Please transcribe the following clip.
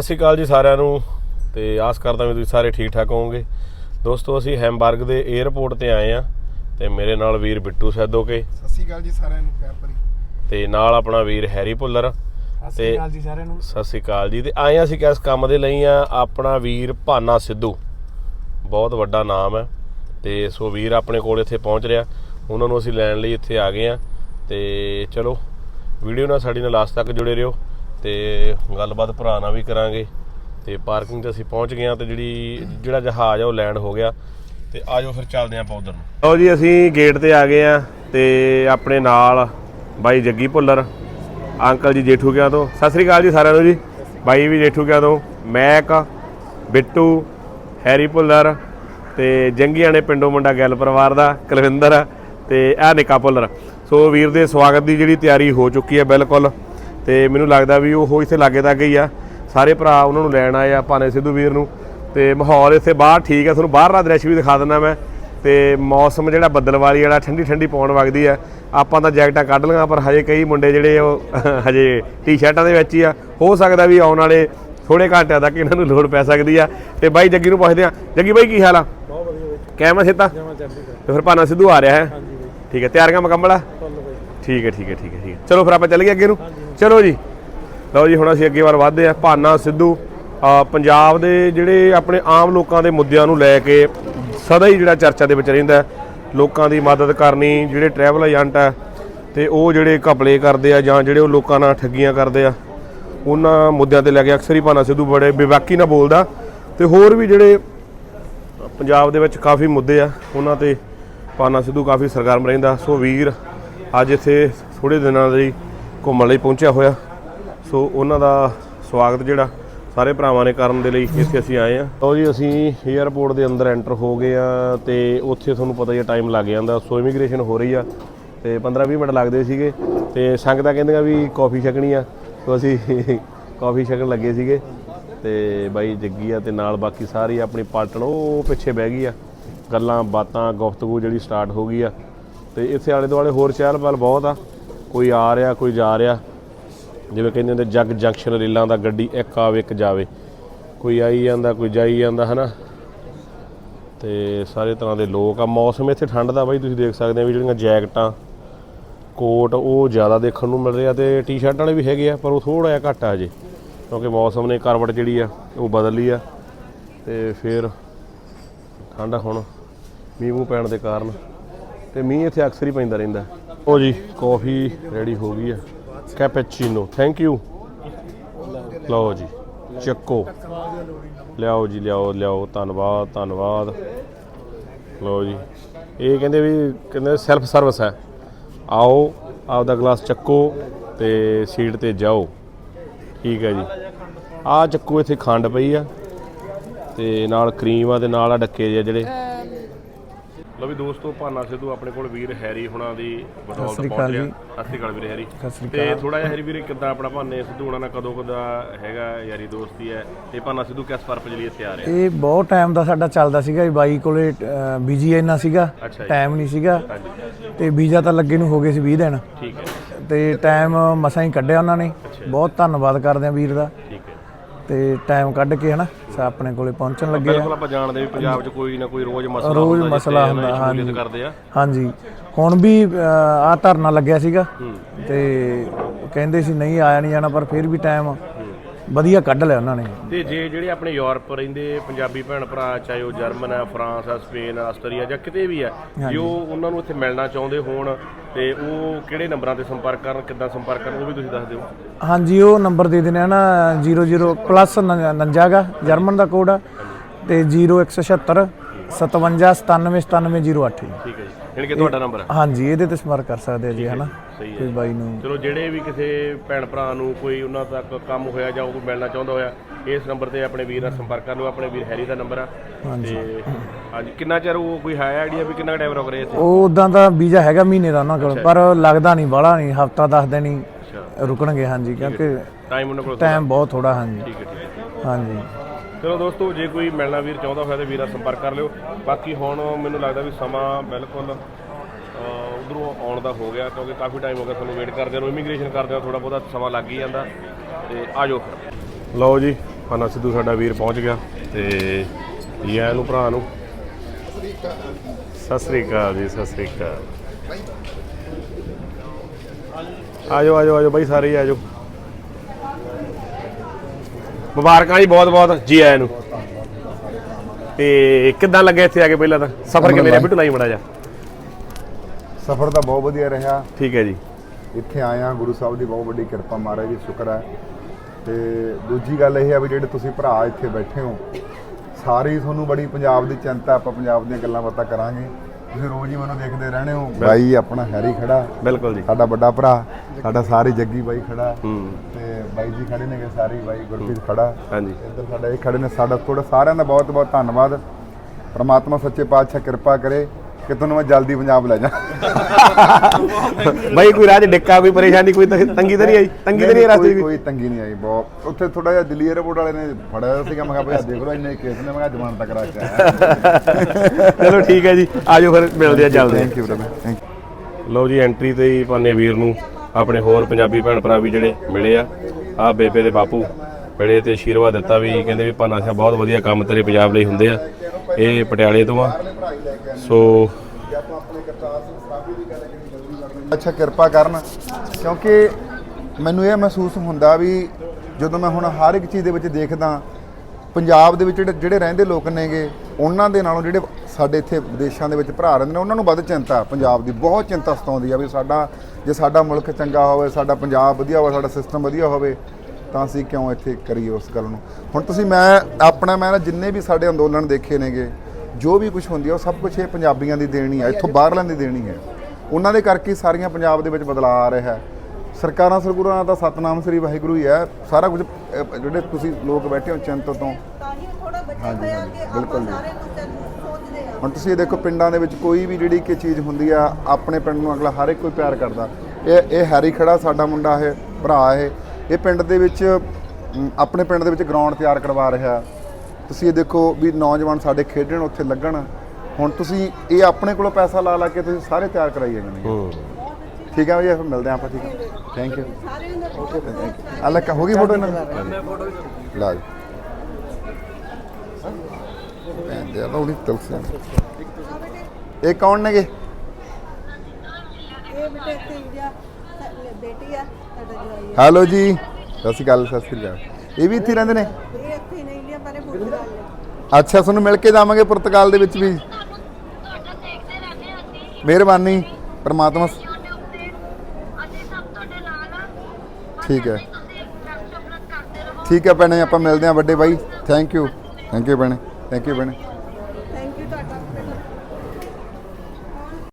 ਸਤਿ ਸ਼੍ਰੀ ਅਕਾਲ ਜੀ ਸਾਰਿਆਂ ਨੂੰ ਤੇ ਆਸ ਕਰਦਾ ਵੀ ਤੁਸੀਂ ਸਾਰੇ ਠੀਕ ਠਾਕ ਹੋਵੋਗੇ। ਦੋਸਤੋ ਅਸੀਂ ਹੈਮਬਰਗ ਦੇ 에ਅਰਪੋਰਟ ਤੇ ਆਏ ਆ ਤੇ ਮੇਰੇ ਨਾਲ ਵੀਰ ਬਿੱਟੂ ਸੈਦੋਕੇ ਸਤਿ ਸ਼੍ਰੀ ਅਕਾਲ ਜੀ ਸਾਰਿਆਂ ਨੂੰ ਪਿਆਰ ਭਰੀ। ਤੇ ਨਾਲ ਆਪਣਾ ਵੀਰ ਹੈਰੀ ਭੁੱਲਰ। ਸਤਿ ਸ਼੍ਰੀ ਅਕਾਲ ਜੀ ਸਾਰਿਆਂ ਨੂੰ। ਸਤਿ ਸ਼੍ਰੀ ਅਕਾਲ ਜੀ। ਤੇ ਆਏ ਹਾਂ ਅਸੀਂ ਕਿਸ ਕੰਮ ਦੇ ਲਈ ਆ ਆਪਣਾ ਵੀਰ ਭਾਨਾ ਸਿੱਧੂ। ਬਹੁਤ ਵੱਡਾ ਨਾਮ ਹੈ। ਤੇ ਸੋ ਵੀਰ ਆਪਣੇ ਕੋਲ ਇੱਥੇ ਪਹੁੰਚ ਰਿਹਾ। ਉਹਨਾਂ ਨੂੰ ਅਸੀਂ ਲੈਣ ਲਈ ਇੱਥੇ ਆ ਗਏ ਆ ਤੇ ਚਲੋ ਵੀਡੀਓ ਨਾਲ ਸਾਡੀ ਨਾਲ ਲਾਸਟ ਤੱਕ ਜੁੜੇ ਰਹੋ। ਤੇ ਗੱਲਬਾਤ ਭਰਾ ਨਾਲ ਵੀ ਕਰਾਂਗੇ। ਤੇ ਪਾਰਕਿੰਗ ਤੇ ਅਸੀਂ ਪਹੁੰਚ ਗਏ ਆ ਤੇ ਜਿਹੜੀ, ਜਿਹੜਾ ਜਹਾਜ਼ ਆ ਉਹ ਲੈਂਡ ਹੋ ਗਿਆ। ਤੇ ਆਜੋ ਫਿਰ ਚੱਲਦੇ ਆਂ ਆਪਾਂ ਉਧਰ ਨੂੰ। ਲਓ ਜੀ, ਅਸੀਂ ਗੇਟ ਤੇ ਆ ਗਏ ਆ ਤੇ ਆਪਣੇ ਨਾਲ ਬਾਈ ਜੱਗੀ ਭੁੱਲਰ, ਅੰਕਲ ਜੀ ਜੇਠੂ ਕਿਆਂ ਤੋਂ। ਸਤਿ ਸ੍ਰੀ ਅਕਾਲ ਜੀ ਸਾਰਿਆਂ ਨੂੰ ਜੀ। ਬਾਈ ਵੀ ਜੇਠੂ ਕਿਆਂ ਤੋਂ। ਮੈਕ ਬਿੱਟੂ, ਹੈਰੀ ਭੁੱਲਰ ਤੇ ਜੰਗੀਆਂ ਨੇ ਪਿੰਡੋਂ ਮੁੰਡਾ ਗੱਲ ਪਰਿਵਾਰ ਦਾ, ਕੁਲਵਿੰਦਰ ਤੇ ਆ ਨਿੱਕਾ ਭੁੱਲਰ। ਸੋ ਵੀਰ ਦੇ ਸਵਾਗਤ ਦੀ ਜਿਹੜੀ ਤਿਆਰੀ ਹੋ ਚੁੱਕੀ ਹੈ ਬਿਲਕੁਲ। ਤੇ ਮੈਨੂੰ ਲੱਗਦਾ ਵੀ ਉਹ ਇੱਥੇ ਲਾਗੇ ਤੱਕ ਹੀ ਆ। ਸਾਰੇ ਭਰਾ ਉਹਨਾਂ ਨੂੰ ਲੈਣ ਆਏ ਆ ਭਾਨੇ ਸਿੱਧੂ ਵੀਰ ਨੂੰ। ਤੇ ਮਾਹੌਲ ਇੱਥੇ ਬਾਹਰ ਠੀਕ ਹੈ ਤੁਹਾਨੂੰ ਬਾਹਰ ਦਾ ਦ੍ਰਿਸ਼ ਵੀ ਦਿਖਾ ਦਿੰਦਾ ਮੈਂ। ਤੇ ਮੌਸਮ ਜਿਹੜਾ ਬੱਦਲਵਾਲੀ ਵਾਲਾ ਠੰਡੀ ਠੰਡੀ ਪੌਣ ਵਗਦੀ ਆ। ਆਪਾਂ ਤਾਂ ਜੈਕਟਾਂ ਕੱਢ ਲਈਆਂ ਪਰ ਹਜੇ ਕਈ ਮੁੰਡੇ ਜਿਹੜੇ ਉਹ ਹਜੇ ਟੀ-ਸ਼ਰਟਾਂ ਦੇ ਵਿੱਚ ਹੀ ਆ। ਹੋ ਸਕਦਾ ਵੀ ਆਉਣ ਵਾਲੇ ਥੋੜੇ ਘੰਟਿਆਂ ਤੱਕ ਇਹਨਾਂ ਨੂੰ ਲੋੜ ਪੈ ਸਕਦੀ ਆ। ਤੇ ਬਾਈ ਜੱਗੀ ਨੂੰ ਪੁੱਛਦੇ ਆ ਜੱਗੀ ਬਾਈ ਕੀ ਹਾਲ ਆ? ਬਹੁਤ ਵਧੀਆ ਬਈ ਚੜ੍ਹਦੀ ਕਲਾ ਤੇ ਫਿਰ ਭਾਨਾ ਸਿੱਧੂ ਆ ਰਿਹਾ ਹੈ। ਠੀਕ ਹੈ ਤਿਆਰੀਆਂ ਮੁਕੰਮਲ ਆ? ਠੀਕ ਹੈ ਠੀਕ ਹੈ ਠੀਕ ਹੈ ਠੀਕ ਹੈ। ਚਲੋ ਫਿਰ ਆਪਾਂ ਚੱਲ ਗਏ ਅੱਗੇ ਨੂੰ। ਚਲੋ ਜੀ। ਲਓ ਜੀ, ਹੁਣ ਅਸੀਂ ਅੱਗੇ ਵੱਲ ਵਧਦੇ ਆ ਭਾਨਾ ਸਿੱਧੂ ਪੰਜਾਬ ਦੇ ਜਿਹੜੇ ਆਪਣੇ ਆਮ ਲੋਕਾਂ ਦੇ ਮੁੱਦਿਆਂ ਨੂੰ ਲੈ ਕੇ ਸਦਾ ਹੀ ਜਿਹੜਾ ਚਰਚਾ ਦੇ ਵਿੱਚ ਰਹਿੰਦਾ ਲੋਕਾਂ ਦੀ ਮਦਦ ਕਰਨੀ, ਜਿਹੜੇ ਟਰੈਵਲ ਏਜੰਟ ਆ ਤੇ ਉਹ ਜਿਹੜੇ ਘਪਲੇ ਕਰਦੇ ਆ ਜਾਂ ਜਿਹੜੇ ਉਹ ਲੋਕਾਂ ਨਾਲ ਠੱਗੀਆਂ ਕਰਦੇ ਆ, ਉਹਨਾਂ ਮੁੱਦਿਆਂ ਤੇ ਲੈ ਕੇ ਅਕਸਰ ਹੀ ਭਾਨਾ ਸਿੱਧੂ ਬੜੇ ਬੇਵਾਕੀ ਨਾਲ ਬੋਲਦਾ। ਤੇ ਹੋਰ ਵੀ ਜਿਹੜੇ ਪੰਜਾਬ ਦੇ ਵਿੱਚ ਕਾਫੀ ਮੁੱਦੇ ਆ, ਉਹਨਾਂ ਤੇ ਪਾਨਾ ਸਿੱਧੂ ਕਾਫੀ ਸਰਗਰਮ ਰਹਿੰਦਾ। ਸੋ ਵੀਰ, ਅੱਜ ਇੱਥੇ ਥੋੜੇ ਦਿਨਾਂ ਲਈ ਘੁੰਮਣ ਲਈ ਪਹੁੰਚਿਆ ਹੋਇਆ। ਸੋ ਉਹਨਾਂ ਦਾ ਸਵਾਗਤ ਜਿਹੜਾ ਸਾਰੇ ਭਰਾਵਾਂ ਨੇ ਕਰਨ ਦੇ ਲਈ ਇੱਥੇ ਅਸੀਂ ਆਏ ਆ ਲਓ ਜੀ, ਅਸੀਂ 에ਅਰਪੋਰਟ ਦੇ ਅੰਦਰ ਐਂਟਰ ਹੋ ਗਏ ਆ ਤੇ ਉੱਥੇ ਤੁਹਾਨੂੰ ਪਤਾ ਹੀ ਆ ਟਾਈਮ ਲੱਗ ਜਾਂਦਾ। ਸੋ ਇਮੀਗ੍ਰੇਸ਼ਨ ਹੋ ਰਹੀ ਆ ਤੇ 15-20 ਮਿੰਟ ਲੱਗਦੇ ਸੀਗੇ ਤੇ ਸੰਗਤਾਂ ਕਹਿੰਦੀਆਂ ਵੀ ਕਾਫੀ ਛਕਣੀ ਆ। ਸੋ ਅਸੀਂ ਕਾਫੀ ਛਕਣ ਲੱਗੇ ਸੀਗੇ ਤੇ ਬਾਈ ਜੱਗੀ ਆ ਤੇ ਨਾਲ ਬਾਕੀ ਸਾਰੀ ਆਪਣੀ ਪਾਲਟਣ ਉਹ ਪਿੱਛੇ ਬਹਿ ਗਈ ਆ। ਗੱਲਾਂ ਬਾਤਾਂ, ਗੁਫ਼ਤਗੂ ਜਿਹੜੀ ਸਟਾਰਟ ਹੋ ਗਈ ਆ। ਤੇ ਇੱਥੇ ਆਲੇ ਦੁਆਲੇ ਹੋਰ ਚਹਿਲ ਪਹਿਲ ਬਹੁਤ ਆ। ਕੋਈ ਆ ਰਿਹਾ, ਕੋਈ ਜਾ ਰਿਹਾ। ਜਿਵੇਂ ਕਹਿੰਦੇ ਹੁੰਦੇ, ਜੱਗ ਜੰਕਸ਼ਨ ਰੇਲਾਂ ਦਾ ਗੱਡੀ ਇੱਕ ਆਵੇ, ਇੱਕ ਜਾਵੇ। ਕੋਈ ਆਈ ਜਾਂਦਾ, ਕੋਈ ਜਾਈ ਜਾਂਦਾ, ਹਨਾ? ਤੇ ਸਾਰੇ ਤਰ੍ਹਾਂ ਦੇ ਲੋਕ ਆ। ਮੌਸਮ ਇੱਥੇ ਠੰਡ ਦਾ ਬਾਈ, ਤੁਸੀਂ ਦੇਖ ਸਕਦੇ ਆ ਵੀ ਜਿਹੜੀਆਂ ਜੈਕਟਾਂ, ਕੋਟ, ਉਹ ਜ਼ਿਆਦਾ ਦੇਖਣ ਨੂੰ ਮਿਲ ਰਿਹਾ ਤੇ ਟੀ-ਸ਼ਰਟਾਂ ਵਾਲੇ ਵੀ ਹੈਗੇ ਆ, ਪਰ ਉਹ ਥੋੜਾ ਜਿਹਾ ਘੱਟ ਆ ਹਜੇ। ਕਿਉਂਕਿ ਮੌਸਮ ਨੇ ਕਰਵਟ ਜਿਹੜੀ ਆ, ਉਹ ਬਦਲ ਲਈ ਆ। ਤੇ ਫਿਰ ਠੰਡ ਹੁਣ ਮੀਂਹ ਮੂੰਹ ਪੈਣ ਦੇ ਕਾਰਨ। ਤੇ ਮੀਂਹ ਇੱਥੇ ਅਕਸਰ ਹੀ ਪੈਂਦਾ ਰਹਿੰਦਾ। ਉਹ ਜੀ ਕਾਫੀ ਰੈਡੀ ਹੋ ਗਈ ਆ। ਕੈਪੈਚੀਨੋ ਥੈਂਕ ਯੂ ਲਓ ਜੀ, ਚੱਕੋ। ਲਿਆਓ ਜੀ, ਲਿਆਓ ਲਿਆਓ, ਧੰਨਵਾਦ ਧੰਨਵਾਦ। ਲਓ ਜੀ, ਇਹ ਕਹਿੰਦੇ ਵੀ, ਕਹਿੰਦੇ ਸੈਲਫ ਸਰਵਿਸ ਹੈ। ਆਓ, ਆਪਦਾ ਗਲਾਸ ਚੱਕੋ ਤੇ ਸੀਟ ਤੇ ਜਾਓ। ਠੀਕ ਹੈ ਜੀ। ਆ ਚੱਕੋ, ਇੱਥੇ ਖੰਡ ਪਈ ਆ ਤੇ ਨਾਲ ਕਰੀਮ ਆ ਤੇ ਨਾਲ ਆ ਡੱਕੇ ਜਿਹੇ ਜਿਹੜੇ। ਲੋ ਵੀ ਦੋਸਤੋ ਭਾਨਾ ਸਿੱਧੂ ਆਪਣੇ ਕੋਲ ਵੀਰ ਹੈਰੀ ਹੁਣਾਂ ਦੀ ਬਦੌਲਤ ਪਹੁੰਚ ਰਿਹਾ। ਸਤਿ ਸ਼੍ਰੀ ਅਕਾਲ ਵੀਰ ਹੈਰੀ। ਤੇ ਥੋੜਾ ਜਿਹਾ ਹੈਰੀ ਵੀਰੇ ਕਿੱਦਾਂ ਆਪਣਾ ਭਾਨੇ ਸਿੱਧੂ ਹੁਣਾਂ ਨਾਲ ਕਦੋਂ ਕਦਾ ਹੈਗਾ ਯਾਰੀ ਦੋਸਤੀ ਹੈ? ਤੇ ਭਾਨਾ ਸਿੱਧੂ ਕਿਸ ਪਰਪਸ ਲਈ ਇੱਥੇ ਆ ਰਿਹਾ? ਇਹ ਬਹੁਤ ਟਾਈਮ ਦਾ ਸਾਡਾ ਚੱਲਦਾ ਸੀਗਾ ਵੀ ਬਾਈ ਕੋਲੇ ਬੀਜੀ ਇੰਨਾ ਸੀਗਾ। ਟਾਈਮ ਨਹੀਂ ਸੀਗਾ। ਤੇ ਵੀਜ਼ਾ ਤਾਂ ਲੱਗੇ ਨੂੰ ਹੋ ਗਏ ਸੀ 20 ਦਿਨ। ਠੀਕ ਹੈ। ਤੇ ਟਾਈਮ ਮਸਾਂ ਹੀ ਕੱਢਿਆ ਉਹਨਾਂ ਨੇ। ਬਹੁਤ ਧੰਨਵਾਦ ਕਰਦੇ ਆ ਵੀਰ ਦਾ। ਠੀਕ ਹੈ। ਤੇ ਟਾਈਮ ਕੱਢ ਕੇ ਹਨਾ। ਸਾ ਆਪਣੇ ਕੋਲੇ ਪਹੁੰਚਣ ਲੱਗੇ ਆ। ਬਿਲਕੁਲ ਆਪਾਂ ਜਾਣਦੇ ਵੀ ਪੰਜਾਬ 'ਚ ਕੋਈ ਨਾ ਕੋਈ ਰੋਜ਼ ਮਸਲਾ ਰੋਜ਼ ਮਸਲਾ ਹੁੰਦਾ, ਹਾਂਜੀ। ਕਰਦੇ ਆ। ਹਾਂਜੀ। ਹੁਣ ਵੀ ਆ ਧਰਨਾ ਲੱਗਿਆ ਸੀਗਾ ਤੇ ਕਹਿੰਦੇ ਸੀ ਨਹੀਂ ਆਇਆ ਨਹੀਂ ਜਾਣਾ ਪਰ ਫਿਰ ਵੀ ਟਾਈਮ ਵਧੀਆ ਕੱਢ ਲਿਆ ਉਹਨਾਂ ਨੇ। ਤੇ ਜੇ ਜਿਹੜੇ ਆਪਣੇ ਯੂਰਪ ਰਹਿੰਦੇ ਪੰਜਾਬੀ ਭੈਣ ਭਰਾ ਚਾਹੇ ਉਹ ਜਰਮਨ ਹੈ ਫਰਾਂਸ ਹੈ ਸਪੇਨ ਆਸਟਰੀਆ ਜਾਂ ਕਿਤੇ ਵੀ ਹੈ ਜੇ ਉਹ ਉਹਨਾਂ ਨੂੰ ਇੱਥੇ ਮਿਲਣਾ ਚਾਹੁੰਦੇ ਹੋਣ ਤੇ ਉਹ ਕਿਹੜੇ ਨੰਬਰਾਂ ਤੇ ਸੰਪਰਕ ਕਰਨ ਕਿੱਦਾਂ ਸੰਪਰਕ ਕਰਨ ਉਹ ਵੀ ਤੁਸੀਂ ਦੱਸ ਦਿਓ। ਹਾਂਜੀ ਉਹ ਨੰਬਰ ਦੇ ਆ ਨਾ 00 ਪਲੱਸ 49 ਗਾ ਜਰਮਨ ਦਾ ਕੋਡ ਆ ਤੇ 0176 57 97 9708 ਜੀ ਠੀਕ ਹੈ ਜੀ। ਯਾਨੀ ਕਿ ਤੁਹਾਡਾ ਨੰਬਰ ਹੈ? ਹਾਂਜੀ ਇਹਦੇ ਤੇ ਸੰਪਰਕ ਕਰ ਸਕਦੇ ਆ ਜੀ ਹਨਾ? ਸਹੀ ਹੈ ਕੋਈ ਬਾਈ ਨੂੰ ਚਲੋ ਜਿਹੜੇ ਵੀ ਕਿਸੇ ਭੈਣ ਭਰਾ ਨੂੰ ਕੋਈ ਉਹਨਾਂ ਤੱਕ ਕੰਮ ਹੋਇਆ ਜਾਂ ਉਹ ਕੋਈ ਮਿਲਣਾ ਚਾਹੁੰਦਾ ਹੋਇਆ ਇਸ ਨੰਬਰ ਤੇ ਆਪਣੇ ਵੀਰ ਨਾਲ ਸੰਪਰਕ ਕਰ ਲਓ। ਆਪਣੇ ਵੀਰ ਹੈਰੀ ਦਾ ਨੰਬਰ ਆ। ਤੇ ਹਾਂਜੀ ਕਿੰਨਾ ਚਿਰ ਉਹ ਕੋਈ ਹੈ ਆਈਡੀਆ ਵੀ ਕਿੰਨਾ ਟਾਈਮ ਰੁਕ ਰਹੇ ਇੱਥੇ? ਉਹ ਉਦਾਂ ਦਾ ਵੀਜ਼ਾ ਹੈਗਾ ਮਹੀਨੇ ਦਾ ਉਹਨਾਂ ਕੋਲ ਪਰ ਲੱਗਦਾ ਨਹੀਂ ਬਾਹਲਾ ਨਹੀਂ ਹਫਤਾ 10 ਦਿਨ ਹੀ ਅੱਛਾ। ਰੁਕਣਗੇ ਹਾਂਜੀ ਕਿਉਂਕਿ ਟਾਈਮ ਉਹਨਾਂ ਕੋਲ ਟਾਈਮ ਬਹੁਤ ਥੋੜਾ ਹਾਂਜੀ। ਠੀਕ ਹੈ ਠੀਕ ਹੈ। ਹਾਂਜੀ। ਚਲੋ ਦੋਸਤੋ, ਜੇ ਕੋਈ ਮਿਲਣਾ ਵੀਰ ਚਾਹੁੰਦਾ ਹੋਇਆ ਤਾਂ ਵੀਰ ਨਾਲ ਸੰਪਰਕ ਕਰ ਲਿਓ। ਬਾਕੀ ਹੁਣ ਮੈਨੂੰ ਲੱਗਦਾ ਵੀ ਸਮਾਂ ਬਿਲਕੁਲ ਉਧਰੋਂ ਆਉਣ ਦਾ ਹੋ ਗਿਆ, ਕਿਉਂਕਿ ਕਾਫੀ ਟਾਈਮ ਹੋ ਗਿਆ ਤੁਹਾਨੂੰ ਵੇਟ ਕਰਦੇ ਨੂੰ। ਇਮੀਗ੍ਰੇਸ਼ਨ ਕਰਦੇ ਆ ਥੋੜਾ ਬਹੁਤਾ ਸਮਾਂ ਲੱਗ ਹੀ ਜਾਂਦਾ। ਤੇ ਆ ਜਾਓ ਫਿਰ। ਲਓ ਜੀ ਪਾਨਾ ਸਿੱਧੂ ਸਾਡਾ ਵੀਰ ਪਹੁੰਚ ਗਿਆ। ਤੇ ਜੀ ਨੂੰ ਭਰਾ ਨੂੰ। ਸਤਿ ਸ੍ਰੀ ਅਕਾਲ ਜੀ, ਸਤਿ ਸ੍ਰੀ ਅਕਾਲ। ਆਜੋ ਆਜੋ ਆਜੋ ਬਾਈ ਸਾਰੇ ਹੀ ਆਜੋ। ਮੁਬਾਰਕਾਂ ਜੀ ਬਹੁਤ ਬਹੁਤ ਜੀ ਆਇਆਂ ਨੂੰ। ਤੇ ਕਿੱਦਾਂ ਲੱਗਿਆ ਇੱਥੇ ਆ ਕੇ ਪਹਿਲਾਂ ਤਾਂ? ਸਫ਼ਰ ਕਿਵੇਂ ਰਿਹਾ? ਬਿੱਟੂ ਲਾਈ ਮੜਾ ਜਾ। ਸਫ਼ਰ ਤਾਂ ਬਹੁਤ ਵਧੀਆ ਰਿਹਾ। ਠੀਕ ਹੈ ਜੀ। ਇੱਥੇ ਆਇਆ ਗੁਰੂ ਸਾਹਿਬ ਦੀ ਬਹੁਤ ਵੱਡੀ ਕਿਰਪਾ ਮਹਾਰਾਜ ਦੀ ਸ਼ੁਕਰ ਹੈ। ਤੇ ਦੂਜੀ ਗੱਲ ਇਹ ਹੈ ਵੀ ਜਿਹੜੇ ਤੁਸੀਂ ਭਰਾ ਇੱਥੇ ਬੈਠੇ ਹੋ ਸਾਰੇ ਤੁਹਾਨੂੰ ਬੜੀ ਪੰਜਾਬ ਦੀ ਚਿੰਤਾ ਆਪਾਂ ਪੰਜਾਬ ਦੀਆਂ ਗੱਲਾਂ ਬਾਤਾਂ ਕਰਾਂਗੇ। ਤੁਸੀਂ ਰੋਜ਼ ਹੀ ਮੈਨੂੰ ਦੇਖਦੇ ਰਹਿਣੇ ਹੋ। ਬਾਈ ਆਪਣਾ ਹੈਰੀ ਖੜਾ। ਬਿਲਕੁਲ ਜੀ। ਸਾਡਾ ਵੱਡਾ ਭਰਾ ਸਾਡਾ ਸਾਰੇ ਜੱਗੀ ਬਾਈ ਖੜਾ। ਤੇ ਬਾਈ ਜੀ ਖੜੇ ਨੇਗੇ ਸਾਰੇ ਬਾਈ ਗੁਰਪ੍ਰੀਤ ਖੜਾ। ਹਾਂਜੀ। ਇੱਧਰ ਸਾਡਾ ਇਹ ਖੜੇ ਨੇ ਸਾਡਾ ਤੁਹਾਡਾ ਸਾਰਿਆਂ ਦਾ ਬਹੁਤ ਬਹੁਤ ਧੰਨਵਾਦ। ਪ੍ਰਮਾਤਮਾ ਸੱਚੇ ਪਾਤਸ਼ਾਹ ਕਿਰਪਾ ਕਰੇ। ਕਿ ਤੁਹਾਨੂੰ ਮੈਂ ਜਲਦੀ ਪੰਜਾਬ ਲੈ ਜਾ ਬਾਈ ਕੋਈ ਰਾਜ ਡਿੱਕਾ ਕੋਈ ਪਰੇਸ਼ਾਨੀ ਕੋਈ ਤੰਗ- ਤੰਗੀ ਤਾਂ ਨਹੀਂ ਆਈ? ਤੰਗੀ ਤਾਂ ਨਹੀਂ ਆਈ ਰਸਤੇ ਕੋਈ ਤੰਗੀ ਨਹੀਂ ਆਈ ਬਹੁਤ। ਉੱਥੇ ਥੋੜਾ ਜਿਹਾ ਦਿੱਲੀ 에ਅਰਪੋਰਟ ਵਾਲੇ ਨੇ ਫੜਿਆ ਹੋਇਆ ਸੀਗਾ ਮੈਂ ਕਿਹਾ ਭਾਈ ਦੇਖ ਲਓ ਇੰਨੇ ਕੇਸ ਨੇ ਮੈਂ ਕਿਹਾ ਜ਼ਮਾਨਤ ਕਰਾ ਕੇ ਆਇਆ। ਚਲੋ ਠੀਕ ਹੈ ਜੀ ਆਜੋ ਫਿਰ ਮਿਲਦੇ ਆ ਜਲਦੀ thank you brother thank you ਲਓ ਜੀ ਐਂਟਰੀ ਤੇ ਹੀ ਪਾਨੇ ਵੀਰ ਨੂੰ ਆਪਣੇ ਹੋਰ ਪੰਜਾਬੀ ਭੈਣ ਭਰਾ ਵੀ ਜਿਹੜੇ ਮਿਲੇ ਆ। ਆ ਬੇਬੇ ਦੇ ਬਾਪੂ ਮਿਲੇ ਤੇ ਆਸ਼ੀਰਵਾਦ ਦਿੱਤਾ ਵੀ ਕਹਿੰਦੇ ਵੀ ਪਾਨਾ ਸਾਹਿਬ ਬਹੁਤ ਵਧੀਆ ਕੰਮ ਤੇਰੇ ਪੰਜਾਬ ਲਈ ਹੁੰਦੇ ਆ, ਇਹ ਪਟਿਆਲੇ ਤੋਂ ਆ। ਸੋ ਅੱਛਾ, ਕਿਰਪਾ ਕਰਨ, ਕਿਉਂਕਿ ਮੈਨੂੰ ਇਹ ਮਹਿਸੂਸ ਹੁੰਦਾ ਵੀ ਜਦੋਂ ਮੈਂ ਹੁਣ ਹਰ ਇੱਕ ਚੀਜ਼ ਦੇ ਵਿੱਚ ਦੇਖਦਾ, ਪੰਜਾਬ ਦੇ ਵਿੱਚ ਜਿਹੜੇ ਰਹਿੰਦੇ ਲੋਕ ਨੇਗੇ, ਉਹਨਾਂ ਦੇ ਨਾਲੋਂ ਜਿਹੜੇ ਸਾਡੇ ਇੱਥੇ ਵਿਦੇਸ਼ਾਂ ਦੇ ਵਿੱਚ ਭਰਾ ਰਹਿੰਦੇ ਨੇ, ਉਹਨਾਂ ਨੂੰ ਵੱਧ ਚਿੰਤਾ ਪੰਜਾਬ ਦੀ, ਬਹੁਤ ਚਿੰਤਾ ਸਤਾਉਂਦੀ ਆ ਵੀ ਸਾਡਾ ਜੇ ਸਾਡਾ ਮੁਲਕ ਚੰਗਾ ਹੋਵੇ, ਸਾਡਾ ਪੰਜਾਬ ਵਧੀਆ ਹੋਵੇ, ਸਾਡਾ ਸਿਸਟਮ ਵਧੀਆ ਹੋਵੇ ਤਾਂ ਅਸੀਂ ਕਿਉਂ ਇੱਥੇ ਕਰੀਏ ਉਸ ਗੱਲ ਨੂੰ? ਹੁਣ ਤੁਸੀਂ ਮੈਂ ਆਪਣਾ ਮੈਂ ਨਾ ਜਿੰਨੇ ਵੀ ਸਾਡੇ ਅੰਦੋਲਨ ਦੇਖੇ ਨੇਗੇ ਜੋ ਵੀ ਕੁਝ ਹੁੰਦੀ ਆ ਉਹ ਸਭ ਕੁਝ ਇਹ ਪੰਜਾਬੀਆਂ ਦੀ ਦੇਣੀ ਆ ਇੱਥੋਂ ਬਾਹਰਲਿਆਂ ਦੀ ਦੇਣੀ ਹੈ ਉਹਨਾਂ ਦੇ ਕਰਕੇ ਹੀ ਸਾਰੀਆਂ ਪੰਜਾਬ ਦੇ ਵਿੱਚ ਬਦਲਾਅ ਆ ਰਿਹਾ। ਹੈ ਸਰਕਾਰਾਂ ਸਰਗੁਰਾਂ ਦਾ ਸਤਨਾਮ ਸ੍ਰੀ ਵਾਹਿਗੁਰੂ ਹੀ ਹੈ ਸਾਰਾ ਕੁਝ ਅਹ, ਜਿਹੜੇ ਤੁਸੀਂ ਲੋਕ ਬੈਠੇ ਹੋ ਚਿੰਤ ਤੋਂ। ਤਾਂ ਹੀ ਥੋੜਾ ਬੱਚੇ ਹਾਂਜੀ, ਹੋਇਆ ਹਾਂਜੀ, ਕਿ ਬਿਲਕੁਲ ਆਪਾਂ ਜੀ। ਸਾਰੇ ਕੁਝ ਸੋਚਦੇ ਆ। ਹੁਣ ਤੁਸੀਂ ਇਹ ਦੇਖੋ ਪਿੰਡਾਂ ਦੇ ਵਿੱਚ ਕੋਈ ਵੀ ਜਿਹੜੀ ਕਿ ਚੀਜ਼ ਹੁੰਦੀ ਆ ਆਪਣੇ ਪਿੰਡ ਨੂੰ ਅਗਲਾ ਹਰ ਇੱਕ ਕੋਈ ਪਿਆਰ ਕਰਦਾ। ਇਹ ਇਹ ਹੈਰੀ ਖੜਾ ਸਾਡਾ ਮੁੰਡਾ ਇਹ ਭਰਾ ਇਹ। ਇਹ ਪਿੰਡ ਦੇ ਵਿੱਚ ਆਪਣੇ ਪਿੰਡ ਦੇ ਵਿੱਚ ਗਰਾਊਂਡ ਤਿਆਰ ਕਰਵਾ ਰਿਹਾ। ਤੁਸੀਂ ਇਹ ਦੇਖੋ ਵੀ ਨੌਜਵਾਨ ਸਾਡੇ ਖੇਡਣ ਉੱਥੇ ਲੱਗਣ। ਹੁਣ ਤੁਸੀਂ ਇਹ ਆਪਣੇ ਕੋਲੋਂ ਪੈਸਾ ਲਾ ਲਾ ਕੇ ਤੁਸੀਂ ਸਾਰੇ ਤਿਆਰ ਕਰਾਈ ਜਾਂਦੇ ਨੇ। ਹੂੰ। ਠੀਕ ਹੈ ਜੀ ਫਿਰ ਮਿਲਦੇ ਹਾਂ ਆਪਾਂ ਠੀਕ ਹੈ ਥੈਂਕ ਯੂ ਬਹੁਤ ਅੱਲਾ ਹੋ ਗਈ ਫੋਟੋ ਇਹਨਾਂ ਦੀ? ਲਾ ਜੀ ਪੈਂਦੇ ਆ ਲੋੜੀ ਤਲਸੇ ਇਹ ਕੌਣ ਨੇਗੇ? ਇਹ ਬੇਟੇ ਇੱਥੇ ਇੰਡੀਆ ਬੇਟੀ ਆ। ਹੈਲੋ ਜੀ, ਸਤਿ ਸ਼੍ਰੀ ਅਕਾਲ, ਸਤਿ ਸ਼੍ਰੀ ਅਕਾਲ। ਇਹ ਵੀ ਇੱਥੇ ਰਹਿੰਦੇ ਨੇ? ਇਹ ਇੱਥੇ ਨਹੀਂ ਇੰਡੀਆ ਬਾਰੇ ਪੁਰਤਗਾਲ ਅੱਛਾ, ਤੁਹਾਨੂੰ ਮਿਲ ਕੇ ਜਾਵਾਂਗੇ ਪੁਰਤਗਾਲ ਦੇ ਵਿੱਚ ਵੀ। ਮਿਹਰਬਾਨੀ, ਪਰਮਾਤਮਾ ਠੀਕ ਹੈ। ਠੀਕ ਹੈ ਭੈਣੇ, ਆਪਾਂ ਮਿਲਦੇ ਹਾਂ ਵੱਡੇ ਬਾਈ। ਥੈਂਕ ਯੂ ਥੈਂਕ ਯੂ ਭੈਣੇ ਥੈਂਕ ਯੂ ਭੈਣੇ।